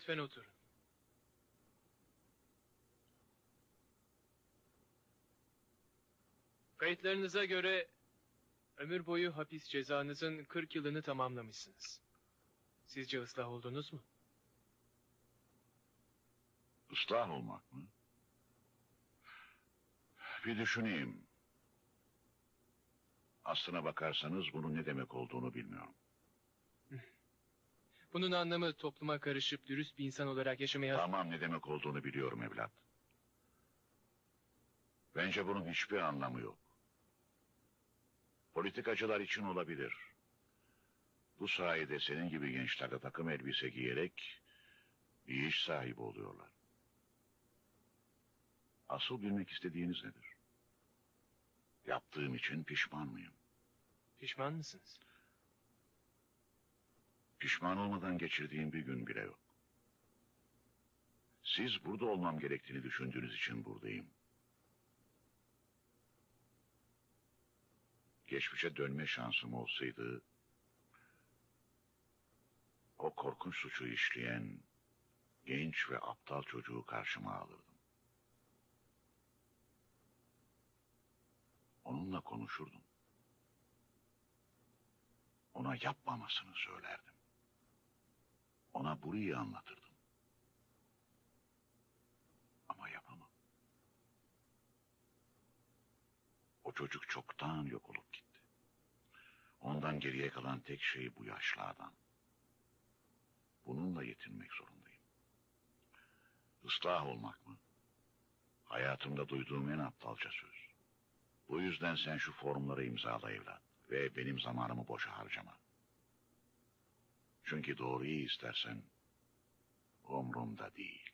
Lütfen oturun. Kayıtlarınıza göre ömür boyu hapis cezanızın 40 yılını tamamlamışsınız. Sizce ıslah oldunuz mu? Islah olmak mı? Bir düşüneyim. Aslına bakarsanız bunun ne demek olduğunu bilmiyorum. Bunun anlamı topluma karışıp dürüst bir insan olarak yaşamaya... Tamam ne demek olduğunu biliyorum evlat. Bence bunun hiçbir anlamı yok. Politikacılar için olabilir. Bu sayede senin gibi gençler de takım elbise giyerek bir iş sahibi oluyorlar. Asıl bilmek istediğiniz nedir? Yaptığım için pişman mıyım? Pişman mısınız? Pişman olmadan geçirdiğim bir gün bile yok. Siz burada olmam gerektiğini düşündüğünüz için buradayım. Geçmişe dönme şansım olsaydı... ...o korkunç suçu işleyen... ...genç ve aptal çocuğu karşıma alırdım. Onunla konuşurdum. Ona yapmamasını söylerdim. Ona burayı anlatırdım. Ama yapamam. O çocuk çoktan yok olup gitti. Ondan geriye kalan tek şey bu yaşlı adam. Bununla yetinmek zorundayım. Islah olmak mı? Hayatımda duyduğum en aptalca söz. Bu yüzden sen şu formları imzala evlat ve benim zamanımı boşa harcama. Çünkü doğruyu istersen umrumda değil.